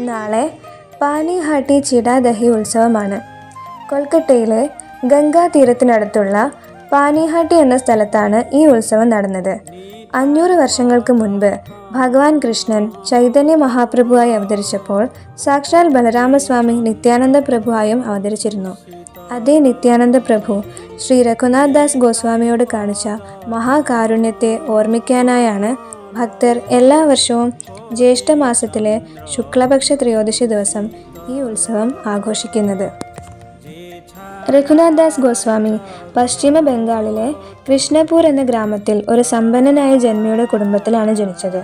നാളെ പാനിഹാട്ടി ചിടാദഹി ഉത്സവമാണ്. കൊൽക്കത്തയിലെ ഗംഗാ തീരത്തിനടുത്തുള്ള പാനിഹാട്ടി എന്ന സ്ഥലത്താണ് ഈ ഉത്സവം നടന്നത്. അഞ്ഞൂറ് വർഷങ്ങൾക്ക് മുൻപ് ഭഗവാൻ കൃഷ്ണൻ ചൈതന്യ മഹാപ്രഭുവായി അവതരിച്ചപ്പോൾ സാക്ഷാൽ ബലരാമസ്വാമി നിത്യാനന്ദ പ്രഭുവായും അവതരിച്ചിരുന്നു. അതേ നിത്യാനന്ദ പ്രഭു ശ്രീ രഘുനാഥ് ദാസ് ഗോസ്വാമിയോട് കാണിച്ച മഹാകാരുണ്യത്തെ ഓർമ്മിക്കാനായാണ് ഭക്തർ എല്ലാ വർഷവും ജ്യേഷ്ഠമാസത്തിലെ ശുക്ലപക്ഷ ത്രയോദശി ദിവസം ഈ ഉത്സവം ആഘോഷിക്കുന്നത്. രഘുനാഥ് ദാസ് ഗോസ്വാമി പശ്ചിമ ബംഗാളിലെ കൃഷ്ണപൂർ എന്ന ഗ്രാമത്തിൽ ഒരു സമ്പന്നനായ ജന്മിയുടെ കുടുംബത്തിലാണ് ജനിച്ചത്.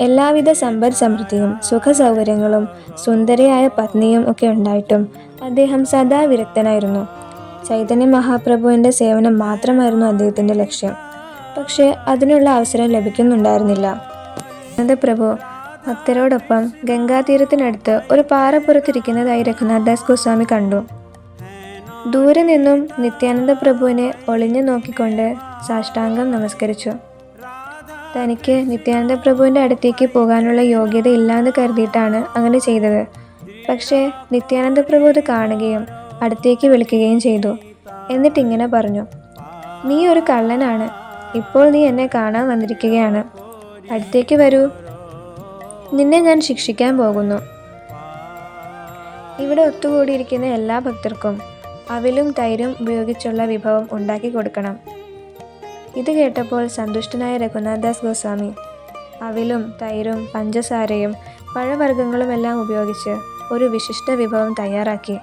എല്ലാവിധ സമ്പദ് സമൃദ്ധിയും സുഖ സൗകര്യങ്ങളും സുന്ദരിയായ പത്നിയും ഒക്കെ ഉണ്ടായിട്ടും അദ്ദേഹം സദാ വിരക്തനായിരുന്നു. ചൈതന്യ മഹാപ്രഭുവിന്റെ സേവനം മാത്രമായിരുന്നു അദ്ദേഹത്തിന്റെ ലക്ഷ്യം. പക്ഷേ അതിനുള്ള അവസരം ലഭിക്കുന്നുണ്ടായിരുന്നില്ല. പ്രഭു ഭക്തരോടൊപ്പം ഗംഗാതീരത്തിനടുത്ത് ഒരു പാറപ്പുറത്തിരിക്കുന്നതായി രഘുനാഥ് ദാസ് ഗോസ്വാമി കണ്ടു. ദൂരെ നിന്നും നിത്യാനന്ദ പ്രഭുവിനെ ഒളിഞ്ഞു നോക്കിക്കൊണ്ട് സാഷ്ടാംഗം നമസ്കരിച്ചു. തനിക്ക് നിത്യാനന്ദ പ്രഭുവിന്റെ അടുത്തേക്ക് പോകാനുള്ള യോഗ്യത ഇല്ലാന്ന് കരുതിയിട്ടാണ് അങ്ങനെ ചെയ്തത്. പക്ഷേ നിത്യാനന്ദ പ്രഭു അത് കാണുകയും അടുത്തേക്ക് വിളിക്കുകയും ചെയ്തു. എന്നിട്ട് ഇങ്ങനെ പറഞ്ഞു നീ ഒരു കള്ളനാണ്. ഇപ്പോൾ നീ എന്നെ കാണാൻ വന്നിരിക്കുകയാണ്. അടുത്തേക്ക് വരൂ. നിന്നെ ഞാൻ ശിക്ഷിക്കാൻ പോകുന്നു. ഇവിടെ ഒത്തുകൂടിയിരിക്കുന്ന എല്ലാ ഭക്തർക്കും അവിലും തൈരും ഉപയോഗിച്ചുള്ള വിഭവം ഉണ്ടാക്കി കൊടുക്കണം. ഇത് കേട്ടപ്പോൾ സന്തുഷ്ടനായ രഘുനാഥദാസ് ഗോസ്വാമി അവിലും തൈരും പഞ്ചസാരയും പഴവർഗങ്ങളുമെല്ലാം ഉപയോഗിച്ച് ഒരു വിശിഷ്ട വിഭവം തയ്യാറാക്കി.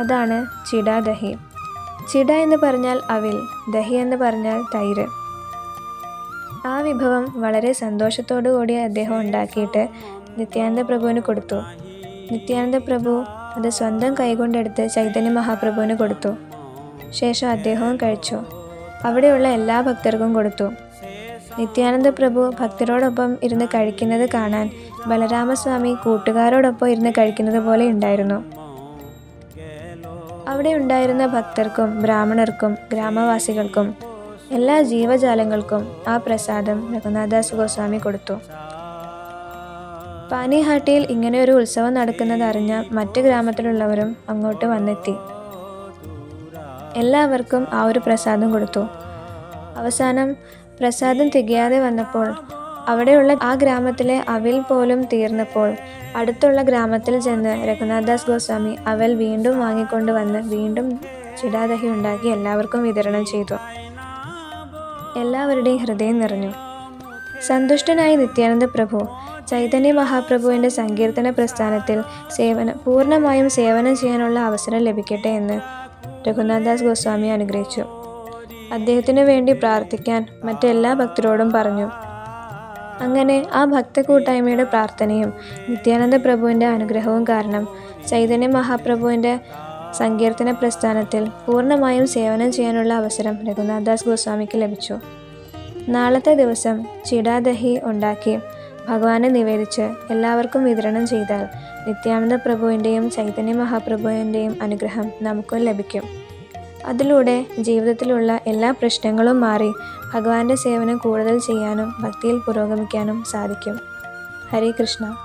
അതാണ് ചിട ദഹി ചിട എന്ന് പറഞ്ഞാൽ അവിൽ ദഹി എന്ന് പറഞ്ഞാൽ തൈര്. ആ വിഭവം വളരെ സന്തോഷത്തോടു കൂടി അദ്ദേഹം ഉണ്ടാക്കിയിട്ട് നിത്യാനന്ദ പ്രഭുവിന് കൊടുത്തു. നിത്യാനന്ദ പ്രഭു അത് സ്വന്തം കൈകൊണ്ടെടുത്ത് ചൈതന്യ മഹാപ്രഭുവിന് കൊടുത്തു. ശേഷം അദ്ദേഹവും കഴിച്ചു. അവിടെയുള്ള എല്ലാ ഭക്തർക്കും കൊടുത്തു. നിത്യാനന്ദ പ്രഭു ഭക്തരോടൊപ്പം ഇരുന്ന് കഴിക്കുന്നത് കാണാൻ ബലരാമസ്വാമി കൂട്ടുകാരോടൊപ്പം ഇരുന്ന് കഴിക്കുന്നത് പോലെ ഉണ്ടായിരുന്നു. അവിടെ ഉണ്ടായിരുന്ന ഭക്തർക്കും ബ്രാഹ്മണർക്കും ഗ്രാമവാസികൾക്കും എല്ലാ ജീവജാലങ്ങൾക്കും ആ പ്രസാദം രഘുനാഥദാസ് ഗോസ്വാമി കൊടുത്തു. പാനിഹാട്ടിയിൽ ഇങ്ങനെ ഒരു ഉത്സവം നടക്കുന്നത് അറിഞ്ഞ മറ്റ് ഗ്രാമത്തിലുള്ളവരും അങ്ങോട്ട് വന്നെത്തി. എല്ലാവർക്കും ആ ഒരു പ്രസാദം കൊടുത്തു. അവസാനം പ്രസാദം തികയാതെ വന്നപ്പോൾ അവിടെയുള്ള ആ ഗ്രാമത്തിലെ അവിൽ പോലും തീർന്നപ്പോൾ അടുത്തുള്ള ഗ്രാമത്തിൽ ചെന്ന് രഘുനാഥദാസ് ഗോസ്വാമി അവൽ വീണ്ടും വാങ്ങിക്കൊണ്ട് വന്ന് വീണ്ടും ചിടാദഹി ഉണ്ടാക്കി എല്ലാവർക്കും വിതരണം ചെയ്തു. എല്ലാവരുടെയും ഹൃദയം നിറഞ്ഞു. സന്തുഷ്ടനായ നിത്യാനന്ദ പ്രഭു ചൈതന്യ മഹാപ്രഭുവിന്റെ സങ്കീർത്തന പ്രസ്ഥാനത്തിൽ സേവനം പൂർണമായും സേവനം ചെയ്യാനുള്ള അവസരം ലഭിക്കട്ടെ എന്ന് രഘുനാഥദാസ് ഗോസ്വാമി അനുഗ്രഹിച്ചു. അദ്ദേഹത്തിനു വേണ്ടി പ്രാർത്ഥിക്കാൻ മറ്റെല്ലാ ഭക്തരോടും പറഞ്ഞു. അങ്ങനെ ആ ഭക്തകൂട്ടായ്മയുടെ പ്രാർത്ഥനയും നിത്യാനന്ദ പ്രഭുവിന്റെ അനുഗ്രഹവും കാരണം ചൈതന്യ മഹാപ്രഭുവിന്റെ സങ്കീർത്തന പ്രസ്ഥാനത്തിൽ പൂർണമായും സേവനം ചെയ്യാനുള്ള അവസരം രഘുനാഥദാസ് ഗോസ്വാമിക്ക് ലഭിച്ചു. നാളത്തെ ദിവസം ചിടാദഹി ഉണ്ടാക്കി ഭഗവാനെ നിവേദിച്ച് എല്ലാവർക്കും വിതരണം ചെയ്താൽ നിത്യാനന്ദ പ്രഭുവിന്റെയും ചൈതന്യ മഹാപ്രഭുവിന്റെയും അനുഗ്രഹം നമുക്കും ലഭിക്കും. അതിലൂടെ ജീവിതത്തിലുള്ള എല്ലാ പ്രശ്നങ്ങളും മാറി ഭഗവാന്റെ സേവനം കൂടുതൽ ചെയ്യാനും ഭക്തിയിൽ പുരോഗമിക്കാനും സാധിക്കും. ഹരേ കൃഷ്ണ.